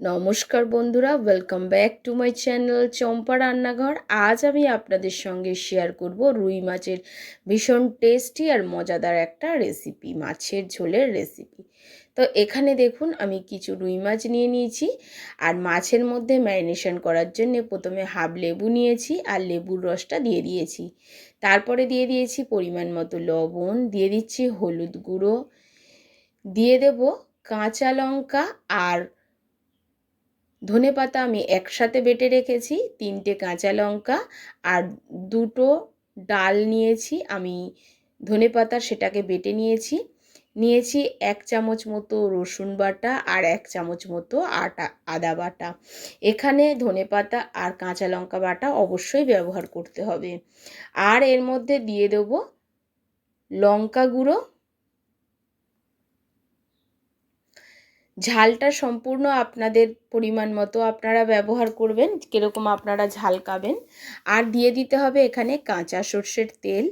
নমস্কার বন্ধুরা welcome back to my channel Champa Rannaghar. আজ আমি আপনাদের সঙ্গে শেয়ার করব রুই মাছের ভীষণ টেস্টি আর মজাদার একটা রেসিপি মাছের ঝোলের রেসিপি তো এখানে দেখুন, আমি কিছু রুই মাছ নিয়ে নিয়েছি, আর মাছের মধ্যে ম্যারিনেশন করার জন্য প্রথমে হাফ লেবু নিয়েছি, আর লেবুর রসটা দিয়ে দিয়েছি। তারপরে দিয়ে দিয়েছি পরিমাণ মতো লবণ, দিয়ে দিচ্ছি হলুদ গুঁড়ো, দিয়ে দেব কাঁচা লঙ্কা আর ধনে পাতা আমি একসাথে বেটে রেখেছি, তিনটে কাঁচা লঙ্কা আর দুটো ডাল নিয়েছি, আমি ধনে পাতা সেটাকে বেটে নিয়েছি। নিয়েছি এক চামচ মতো রসুন বাটা আর এক চামচ মতো আটা, আদা বাটা। এখানে ধনে পাতা আর কাঁচা লঙ্কা বাটা অবশ্যই ব্যবহার করতে হবে। আর এর মধ্যে দিয়ে দেবো লঙ্কা গুঁড়ো ঝালটা সম্পূর্ণ আপনাদের পরিমাণ মতো আপনারা ব্যবহার করবেন, কীরকম আপনারা ঝাল খাবেন। আর দিয়ে দিতে হবে এখানে কাঁচা সর্ষের তেল।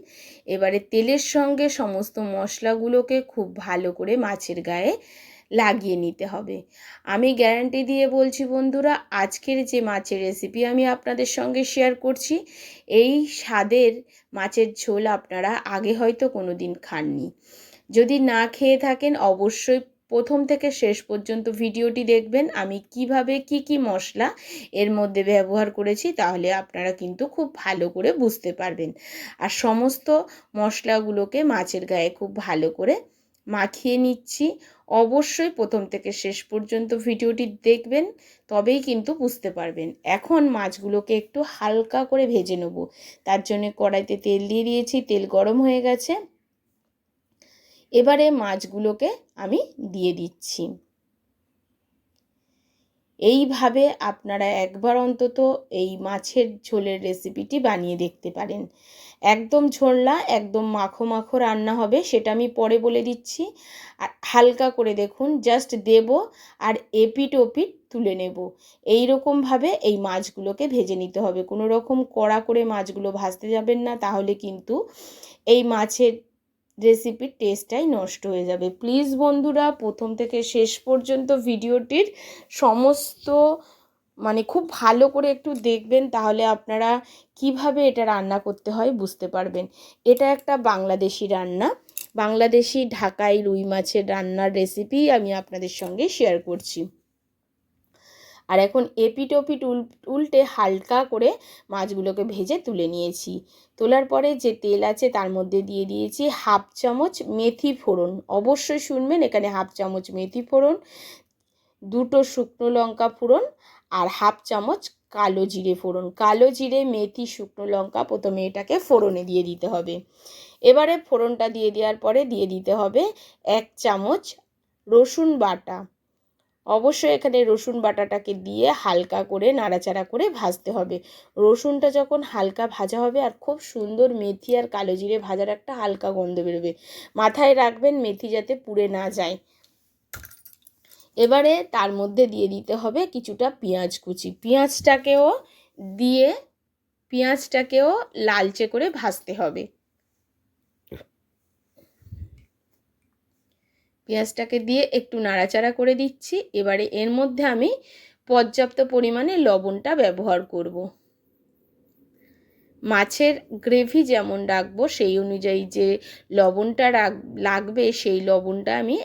এবারে তেলের সঙ্গে সমস্ত মশলাগুলোকে খুব ভালো করে মাছের গায়ে লাগিয়ে নিতে হবে। আমি গ্যারান্টি দিয়ে বলছি বন্ধুরা, আজকের যে মাছের রেসিপি আমি আপনাদের সঙ্গে শেয়ার করছি, এই স্বাদের মাছের ঝোল আপনারা আগে হয়তো কোনো দিন খাননি। যদি না খেয়ে থাকেন, অবশ্যই প্রথম থেকে শেষ পর্যন্ত ভিডিওটি দেখবেন। আমি কীভাবে কি কি মশলা এর মধ্যে ব্যবহার করেছি তাহলে আপনারা কিন্তু খুব ভালো করে বুঝতে পারবেন। আর সমস্ত মশলাগুলোকে মাছের গায়ে খুব ভালো করে মাখিয়ে নিচ্ছি। অবশ্যই প্রথম থেকে শেষ পর্যন্ত ভিডিওটি দেখবেন, তবেই কিন্তু বুঝতে পারবেন। এখন মাছগুলোকে একটু হালকা করে ভেজে নেব। তার জন্য কড়াইতে তেল দিয়ে দিয়েছি। তেল গরম হয়ে গেছে। এবারে মাছগুলোকে আমি দিয়ে দিচ্ছি। এইভাবে আপনারা একবার অন্তত এই মাছের ঝোলের রেসিপিটি বানিয়ে দেখতে পারেন। একদম ঝোলনা, একদম মাখো মাখো রান্না হবে সেটা আমি পরে বলে দিচ্ছি। আর হালকা করে দেখুন, জাস্ট দেব আর এপিট ওপিট তুলে নেব। এই রকমভাবে এই মাছগুলোকে ভেজে নিতে হবে। কোনো রকম কড়া করে মাছগুলো ভাজতে যাবেন না, তাহলে কিন্তু এই মাছের রেসিপির টেস্টটাই নষ্ট হয়ে যাবে। প্লিজ বন্ধুরা, প্রথম থেকে শেষ পর্যন্ত ভিডিওটির সমস্ত মানে খুব ভালো করে একটু দেখবেন, তাহলে আপনারা কীভাবে এটা রান্না করতে হয় বুঝতে পারবেন। এটা একটা বাংলাদেশি রান্না। বাংলাদেশি ঢাকাই রুই মাছের রান্নার রেসিপি আমি আপনাদের সঙ্গে শেয়ার করছি। আর এখন এপিট ওপিট উল্টে হালকা করে মাছগুলোকে ভেজে তুলে নিয়েছি। তোলার পরে যে তেল আছে তার মধ্যে দিয়ে দিয়েছি হাফ চামচ মেথি ফোড়ন। অবশ্যই শুনবেন এখানে হাফ চামচ মেথি ফোড়ন, দুটো শুকনো লঙ্কা ফোড়ন আর হাফ চামচ কালো জিরে ফোড়ন। কালো জিরে, মেথি, শুকনো লঙ্কা প্রথমে এটাকে ফোড়নে দিয়ে দিতে হবে। এবারে ফোড়নটা দিয়ে দেওয়ার পরে দিয়ে দিতে হবে এক চামচ রসুন বাটা। অবশ্যই এখানে রসুন বাটাটাকে দিয়ে হালকা করে নাড়াচাড়া করে ভাজতে হবে। রসুনটা যখন হালকা ভাজা হবে আর খুব সুন্দর মেথি আর কালো জিরে ভাজার একটা হালকা গন্ধ বেরোবে। মাথায় রাখবেন মেথি যাতে পুড়ে না যায়। এবারে তার মধ্যে দিয়ে দিতে হবে কিছুটা পেঁয়াজ কুচি। পেঁয়াজটাকেও দিয়ে, পেঁয়াজটাকেও লালচে করে ভাজতে হবে। পেঁয়াজটাকে দিয়ে একটু নাড়াচাড়া করে দিচ্ছি। এবারে এর মধ্যে আমি পর্যাপ্ত পরিমাণে লবণটা ব্যবহার করব। মাছের গ্রেভি যেমন রাখব, সেই অনুযায়ী যে লবণটা লাগবে সেই লবণটা আমি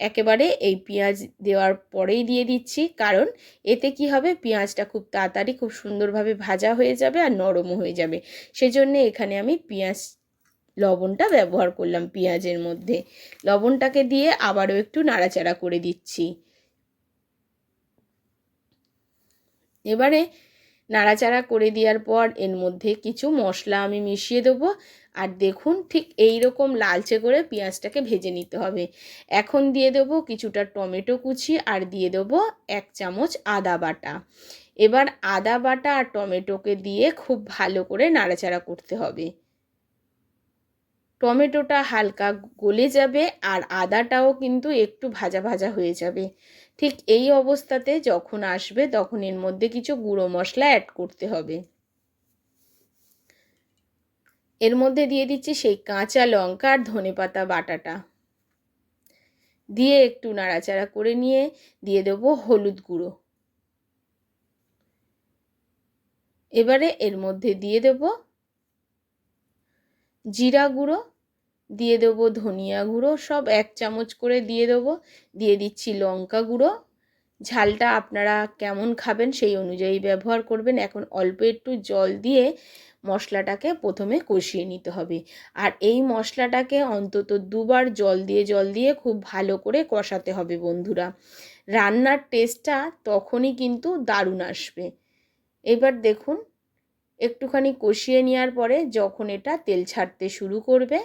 একেবারে এই পেঁয়াজ দেওয়ার পরেই দিয়ে দিচ্ছি। কারণ এতে কি হবে, পেঁয়াজটা খুব তাড়াতাড়ি খুব সুন্দরভাবে ভাজা হয়ে যাবে আর নরমও হয়ে যাবে। সেজন্য এখানে আমি পেঁয়াজ লবণটা ব্যবহার করলাম পেঁয়াজের মধ্যে। লবণটাকে দিয়ে আবারও একটু নাড়াচাড়া করে দিচ্ছি। এবারে নাড়াচাড়া করে দেওয়ার পর এর মধ্যে কিছু মশলা আমি মিশিয়ে দেবো। আর দেখুন ঠিক এই রকম লালচে করে পেঁয়াজটাকে ভেজে নিতে হবে। এখন দিয়ে দেবো কিছুটা টমেটো কুচি আর দিয়ে দেবো এক চামচ আদা বাটা। এবার আদা বাটা আর টমেটোকে দিয়ে খুব ভালো করে নাড়াচাড়া করতে হবে। টমেটোটা হালকা গলে যাবে আর আদাটাও কিন্তু একটু ভাজা ভাজা হয়ে যাবে। ঠিক এই অবস্থাতে যখন আসবে তখন এর মধ্যে কিছু গুঁড়ো মশলা অ্যাড করতে হবে। এর মধ্যে দিয়ে দিচ্ছি সেই কাঁচা লঙ্কা আর ধনে পাতা বাটাটা। দিয়ে একটু নাড়াচাড়া করে নিয়ে দিয়ে দেবো হলুদ গুঁড়ো। এবারে এর মধ্যে দিয়ে দেব জিরা গুঁড়ো দিয়ে দেবো ধনিয়া গুঁড়ো, সব এক চামচ করে দিয়ে দেবো। দিয়ে দিচ্ছি লঙ্কা গুঁড়ো। ঝালটা আপনারা কেমন খাবেন সেই অনুযায়ী ব্যবহার করবেন। এখন অল্প একটু জল দিয়ে মশলাটাকে প্রথমে কষিয়ে নিতে হবে। আর এই মশলাটাকে অন্তত দুবার জল দিয়ে জল দিয়ে খুব ভালো করে কষাতে হবে বন্ধুরা। রান্নার টেস্টটা তখনই কিন্তু দারুণ আসবে। এবার দেখুন, একটুখানি কষিয়ে নেওয়ার পরে যখন এটা তেল ছাড়তে শুরু করবে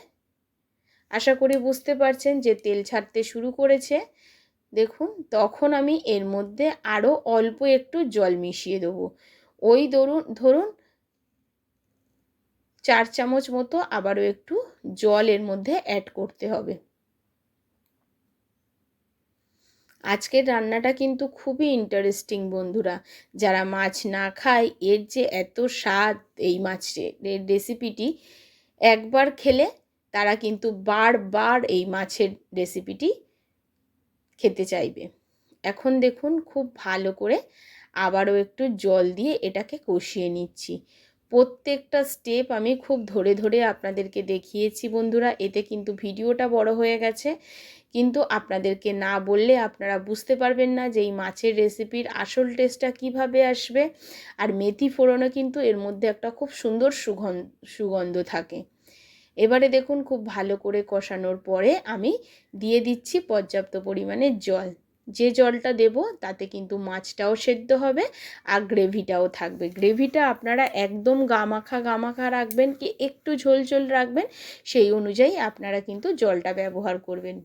আশা করি বুঝতে পারছেন যে তেল ছাড়তে শুরু করেছে। দেখুন, তখন আমি এর মধ্যে আরও অল্প একটু জল মিশিয়ে দেবো। ওই ধরুন ধরুন চার চামচ মতো আবারও একটু জল এর মধ্যে অ্যাড করতে হবে। আজকের রান্নাটা কিন্তু খুবই ইন্টারেস্টিং বন্ধুরা। যারা মাছ না খায়, এর যে এত স্বাদ এই মাছের রেসিপিটি একবার খেলে তারা কিন্তু বারবার এই মাছের রেসিপিটি খেতে চাইবে। এখন দেখুন খুব ভালো করে আবারও একটু জল দিয়ে এটাকে কষিয়ে নিচ্ছি। প্রত্যেকটা স্টেপ আমি খুব ধরে ধরে আপনাদেরকে দেখিয়েছি বন্ধুরা, এতে কিন্তু ভিডিওটা বড় হয়ে গেছে। কিন্তু আপনাদেরকে না বললে আপনারা বুঝতে পারবেন না যে এই মাছের রেসিপির আসল টেস্টটা কীভাবে আসবে। আর মেথি ফোড়নও কিন্তু এর মধ্যে একটা খুব সুন্দর সুগন্ধ সুগন্ধ থাকে। এবারে দেখুন খুব ভালো করে কষানোর পরে আমি দিয়ে দিচ্ছি পর্যাপ্ত পরিমাণে জল। যে জলটা দেব তাতে কিন্তু মাছটাও সেদ্ধ হবে আর গ্রেভিটাও থাকবে। গ্রেভিটা আপনারা একদম গামাখা গামাখা রাখবেন কি একটু ঝোল ঝোল রাখবেন সেই অনুযায়ী আপনারা কিন্তু জলটা ব্যবহার করবেন।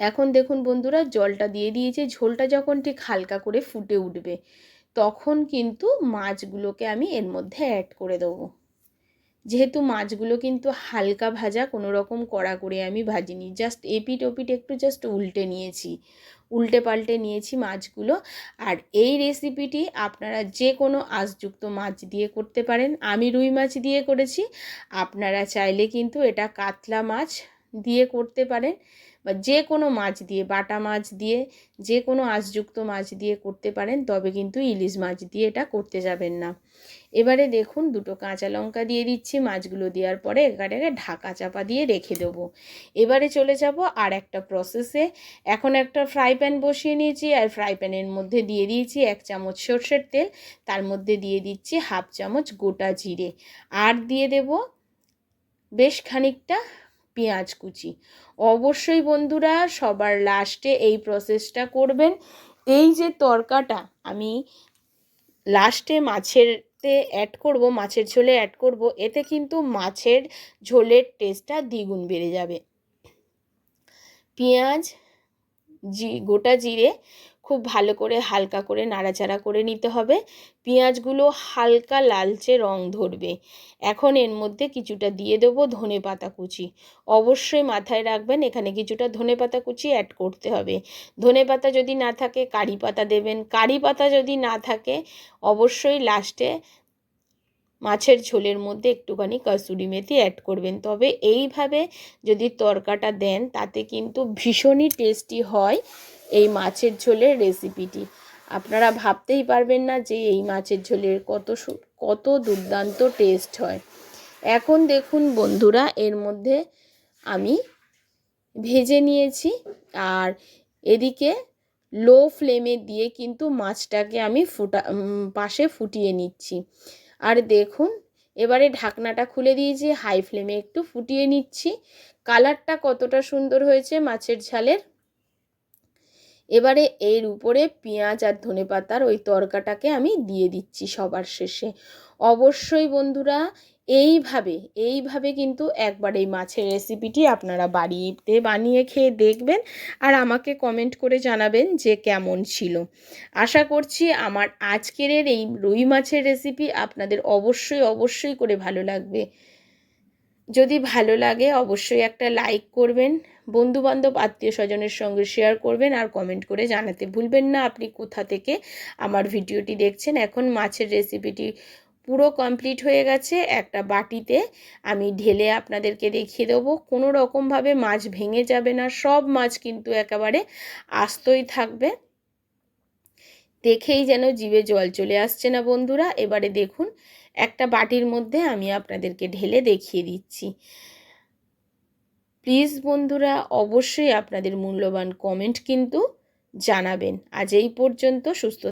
এখন দেখুন বন্ধুরা জলটা দিয়ে দিয়েছে, ঝোলটা যখন ঠিক হালকা করে ফুটে উঠবে, তখন কিন্তু মাছগুলোকে আমি এর মধ্যে অ্যাড করে দেবো। যেহেতু মাছগুলো কিন্তু হালকা ভাজা, কোনো রকম কড়া করে আমি ভাজিনি। জাস্ট এপিট ওপিট একটু জাস্ট উল্টে নিয়েছি। উল্টে পাল্টে নিয়েছি মাছগুলো। আর এই রেসিপিটি আপনারা যে কোনো আঁশযুক্ত মাছ দিয়ে করতে পারেন। আমি রুই মাছ দিয়ে করেছি। আপনারা চাইলে কিন্তু এটা কাতলা মাছ দিয়ে করতে পারেন। বা যে কোনো মাছ দিয়ে, বাটা মাছ দিয়ে, যে কোনো আঁশযুক্ত মাছ দিয়ে করতে পারেন, তবে কিন্তু ইলিশ মাছ দিয়ে এটা করতে যাবেন না। এবারে দেখুন, দুটো কাঁচা লঙ্কা দিয়ে দিচ্ছি, মাছগুলো দেওয়ার পরে এখানে ঢাকা চাপা দিয়ে রেখে দেবো। এবারে চলে যাব আর একটা প্রসেসে এখন একটা ফ্রাই প্যান বসিয়ে নিয়েছি, আর ফ্রাই প্যানের মধ্যে দিয়ে দিয়েছি এক চামচ সর্ষের তেল, তার মধ্যে দিয়ে দিচ্ছি হাফ চামচ গোটা জিরে। আর দিয়ে দেব বেশ খানিকটা পেঁয়াজ কুচি। অবশ্যই বন্ধুরা সবার লাস্টে এই প্রসেসটা করবেন। এই যে তরকাটা আমি লাস্টে মাছেরতে অ্যাড করব, মাছের ঝোলে অ্যাড করব, এতে কিন্তু মাছের ঝোলের টেস্টটা দ্বিগুণ বেড়ে যাবে। পেঁয়াজ জি, গোটা জিরে খুব ভালো করে হালকা করে নাড়াচাড়া করে নিতে হবে। পেঁয়াজগুলো হালকা লালচে রং ধরবে। এখন এর মধ্যে কিছুটা দিয়ে দেবো ধনে পাতা কুচি। অবশ্যই মাথায় রাখবেন এখানে কিছুটা ধনে পাতা কুচি অ্যাড করতে হবে। ধনে পাতা যদি না থাকে, কারি পাতা দেবেন। কারি পাতা যদি না থাকে, অবশ্যই লাস্টে মাছের ঝোলের মধ্যে একটুখানি কাসুরি মেথি অ্যাড করবেন। তবে এইভাবে যদি তরকাটা দেন, তাতে কিন্তু ভীষণই টেস্টি হয় এই মাছের ঝোলের রেসিপিটি আপনারা ভাবতেই পারবেন না যে এই মাছের ঝোলের কত কত দুর্দান্ত টেস্ট হয়। এখন দেখুন বন্ধুরা, এর মধ্যে আমি ভেজে নিয়েছি আর এদিকে লো ফ্লেমে দিয়ে কিন্তু মাছটাকে আমি ফুটা পাশে ফুটিয়ে নিচ্ছি। আর দেখুন, এবারে ঢাকনাটা খুলে দিয়েছি হাই ফ্লেমে একটু ফুটিয়ে নিচ্ছি। কালারটা কতটা সুন্দর হয়েছে মাছের ঝালের। এবারে এর উপরে পেঁয়াজ আর ধনে পাতার ওই তরকাটাকে আমি দিয়ে দিচ্ছি সবার শেষে। অবশ্যই বন্ধুরা এইভাবে এইভাবে কিন্তু একবার এই মাছের রেসিপিটি আপনারা বাড়িতে বানিয়ে খেয়ে দেখবেন আর আমাকে কমেন্ট করে জানাবেন যে কেমন ছিল। আশা করছি আমার আজকের এই রুই মাছের রেসিপি আপনাদের অবশ্যই অবশ্যই করে ভালো লাগবে। যদি ভালো লাগে অবশ্যই একটা লাইক করবেন, বন্ধুবান্ধব আত্মীয় স্বজনের সঙ্গে শেয়ার করবেন আর কমেন্ট করে জানাতে ভুলবেন না। আপনি কোথা থেকে আমার ভিডিওটি দেখছেন, এখন মাছের রেসিপিটি পুরো কমপ্লিট হয়ে গেছে, একটা বাটিতে আমি ঢেলে আপনাদেরকে দেখিয়ে দেবো। কোনো রকমভাবে মাছ ভেঙে যাবে না, সব মাছ কিন্তু একেবারে আস্তই থাকবে। দেখেই যেন জিভে জল চলে আসছে না বন্ধুরা, এবারে দেখুন, একটা বাটির মধ্যে আমি আপনাদেরকে ঢেলে দেখিয়ে দিচ্ছি। প্লিজ বন্ধুরা, অবশ্যই আপনাদের মূল্যবান কমেন্ট কিন্তু জানাবেন। আজ এই পর্যন্ত, সুস্থ